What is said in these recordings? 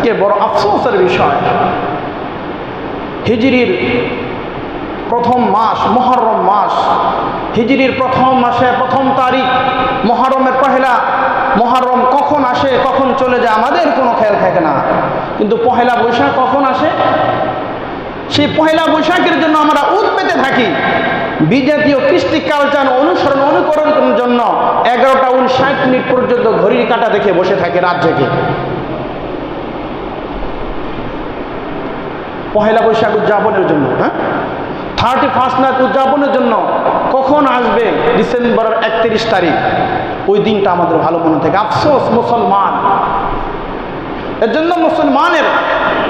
আজকে বড় আফসোসের বিষয়। হিজরির প্রথম মাস, মহরম মাস, হিজরির প্রথম মাসে প্রথম তারিখ, মহরমের পহেলা, মহরম কখন আসে, কখন চলে যায়, আমাদের কোনো খেয়াল থাকে না। কিন্তু পহেলা বৈশাখ কখন আসে? সেই পহেলা বৈশাখের জন্য আমরা উদ পেতে থাকি। বিজাতীয় কৃষ্টি কালচার অনুসরণ, অনুকরণের জন্য এগারোটা উনষাট মিনিট পর্যন্ত ঘড়ির কাটা দেখে বসে থাকে জেগে। পহেলা বৈশাখ উদযাপনের জন্য হ্যাঁ? থার্টি ফার্স্ট নাইট উদযাপনের জন্য কখন আসবে? ডিসেম্বরের একত্রিশ তারিখ। ওই দিনটা আমাদের ভালো মনে থাকে। আফসোস, মুসলমান। এর জন্য মুসলমানের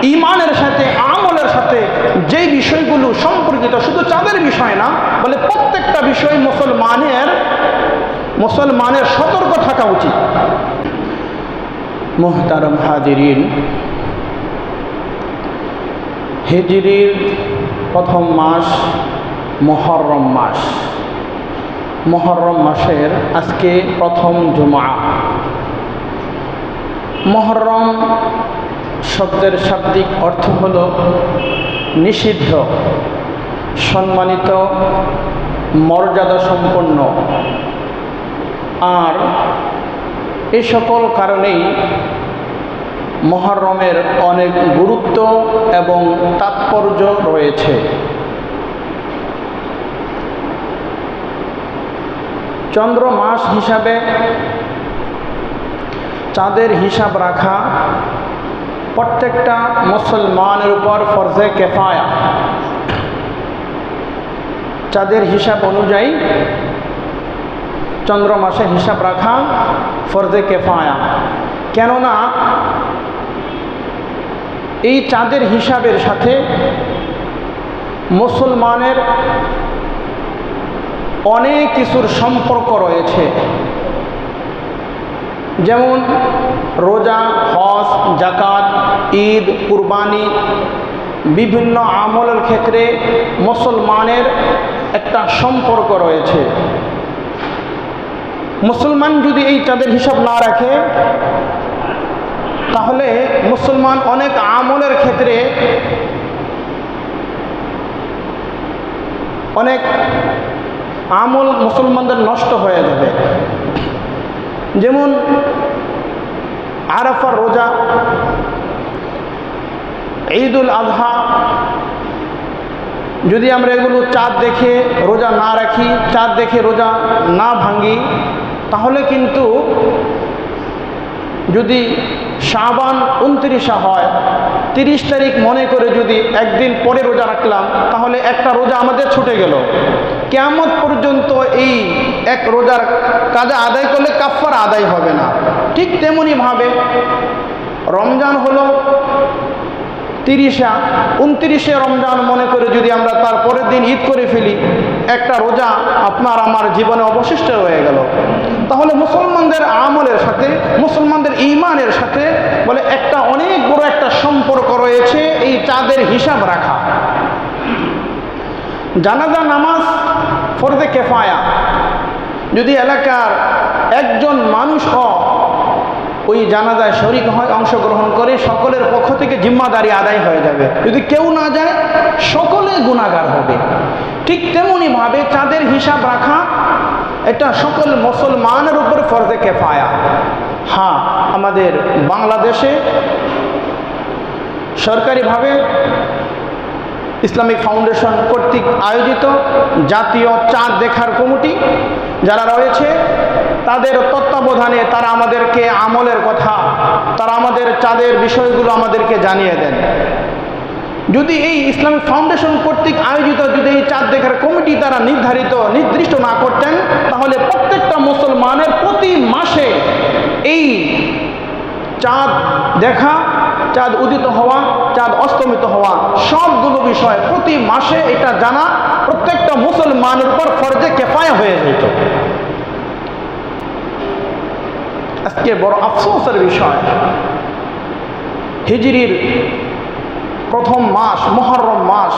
ইমানের সাথে, আমলের সাথে যেই বিষয়গুলো সম্পর্কিত, শুধু চাঁদের বিষয় না, বলে প্রত্যেকটা বিষয় মুসলমানের মুসলমানের সতর্ক থাকা উচিত। মোহতারম হাজিরিন হিজরির প্রথম মাস মহরম মাস। মহরম মাসের আজকে প্রথম জুমা। মহরম শব্দের শাব্দিক অর্থ হল নিষিদ্ধ, সম্মানিত মর্যাদা সম্পন্ন আর এ সকল কারণেই মহরমের অনেক গুরুত্ব এবং তাৎপর্য রয়েছে। চন্দ্র মাস হিসাবে চাঁদের হিসাব রাখা প্রত্যেকটা মুসলমানের উপর ফরজে কেফায়া। চাঁদের হিসাব অনুযায়ী চন্দ্র মাসে হিসাব রাখা ফরজে কেফায়া। কেননা এই চাঁদের হিসাবের সাথে মুসলমানের অনেক কিছুর সম্পর্ক রয়েছে। যেমন রোজা, হজ জাকাত ঈদ, কুরবানি বিভিন্ন আমলের ক্ষেত্রে মুসলমানের একটা সম্পর্ক রয়েছে। মুসলমান যদি এই চাঁদের হিসাব না রাখে তাহলে মুসলমান অনেক আমলের ক্ষেত্রে অনেক আমল মুসলমানদের নষ্ট হয়ে যাবে। যেমন আরাফার রোজা, ঈদুল আজহা, যদি আমরা এগুলো চাঁদ দেখে রোজা না রাখি, চাঁদ দেখে রোজা না ভাঙি তাহলে কিন্তু যদি শাবান উনত্রিশা হয়। তিরিশ তারিখ মনে করে যদি একদিন পরে রোজা রাখলাম, তাহলে একটা রোজা আমাদের ছুটে গেল। কেমন পর্যন্ত এই এক রোজার কাজে আদায় করলে কাফার আদায় হবে না। ঠিক তেমনইভাবে রমজান হলো তিরিশা, উনত্রিশে রমজান মনে করে যদি আমরা তার পরের দিন ঈদ করে ফেলি, একটা রোজা আপনার আমার জীবনে অবশিষ্ট রয়ে গেল। তাহলে মুসলমানদের আমলের সাথে, মুসলমানদের ইমানের সাথে বলে একটা অনেক বড় একটা সম্পর্ক রয়েছে, এই চাঁদের হিসাব রাখা। জানাজা, নামাজ ফরদে কেফায়া। যদি এলাকার একজন মানুষও ওই জানাজায় শরিক হয়, অংশগ্রহণ করে সকলের পক্ষ থেকে জিম্মাদারি আদায় হয়ে যাবে। যদি কেউ না যায়, সকলে গুণাগার হবে। ঠিক তেমনইভাবে চাঁদের হিসাব রাখা, এটা সকল মুসলমানের উপর ফরজে কেফায়া। হ্যাঁ আমাদের বাংলাদেশে সরকারিভাবে ইসলামিক ফাউন্ডেশন কর্তৃক আয়োজিত জাতীয় চাঁদ দেখার কমিটি যারা রয়েছে তাদের তত্ত্বাবধানে তারা আমাদেরকে আমলের কথা, তারা আমাদের চাঁদের বিষয়গুলো আমাদেরকে জানিয়ে দেন। যদি এই ইসলামিক ফাউন্ডেশন কর্তৃক আয়োজিত যদি এই চাঁদ দেখার কমিটি তারা নির্ধারিত, নির্দিষ্ট না করতেন, তাহলে প্রত্যেকটা মুসলমানের প্রতি মাসে এই চাঁদ দেখা, চাঁদ উদিত হওয়া, চাঁদ অস্তমিত হওয়া, সবগুলো বিষয় প্রতি মাসে এটা জানা প্রত্যেকটা মুসলমানের উপর ফরজে কেফায়া হয়ে যেত। আজকে বড় আফসোসের বিষয়। হিজরির প্রথম মাস, মহরম মাস।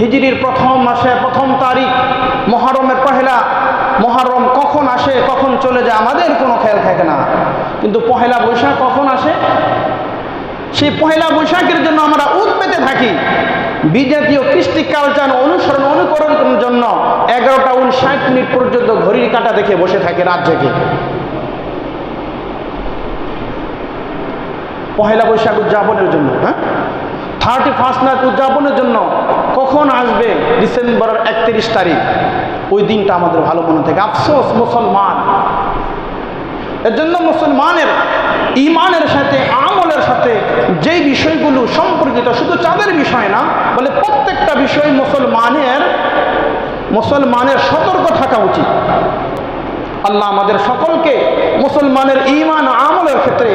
হিজরির প্রথম মাসে প্রথম তারিখ, মহরমের পহেলা। মহরম কখন আসে, কখন চলে যায়, আমাদের কোনো খেয়াল থাকে না। কিন্তু পহেলা বৈশাখ কখন আসে? সেই পহেলা বৈশাখের জন্য আমরা উদ পেতে থাকি। বিজাতীয় কৃষ্টি কালচার অনুসরণ, অনুকরণের জন্য এগারোটা উনষাট মিনিট পর্যন্ত ঘড়ির কাটা দেখে বসে থাকে জেগে। পহেলা বৈশাখ উদযাপনের জন্য হ্যাঁ? থার্টি ফার্স্ট নাইট উদযাপনের জন্য কখন আসবে ডিসেম্বরের একত্রিশ তারিখ? ওই দিনটা আমাদের ভালো মনে থাকে। আফসোস, মুসলমান। এর জন্য মুসলমানের ইমানের সাথে, আমলের সাথে যেই বিষয়গুলো সম্পর্কিত, শুধু চাঁদের বিষয় না, বলে প্রত্যেকটা বিষয় মুসলমানের মুসলমানের সতর্ক থাকা উচিত। আল্লাহ আমাদের সকলকে মুসলমানের ইমান আমলের ক্ষেত্রে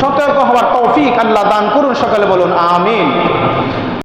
সতর্ক হওয়ার তৌফিক আল্লাহ দান করুন সকালে বলুন আমিন।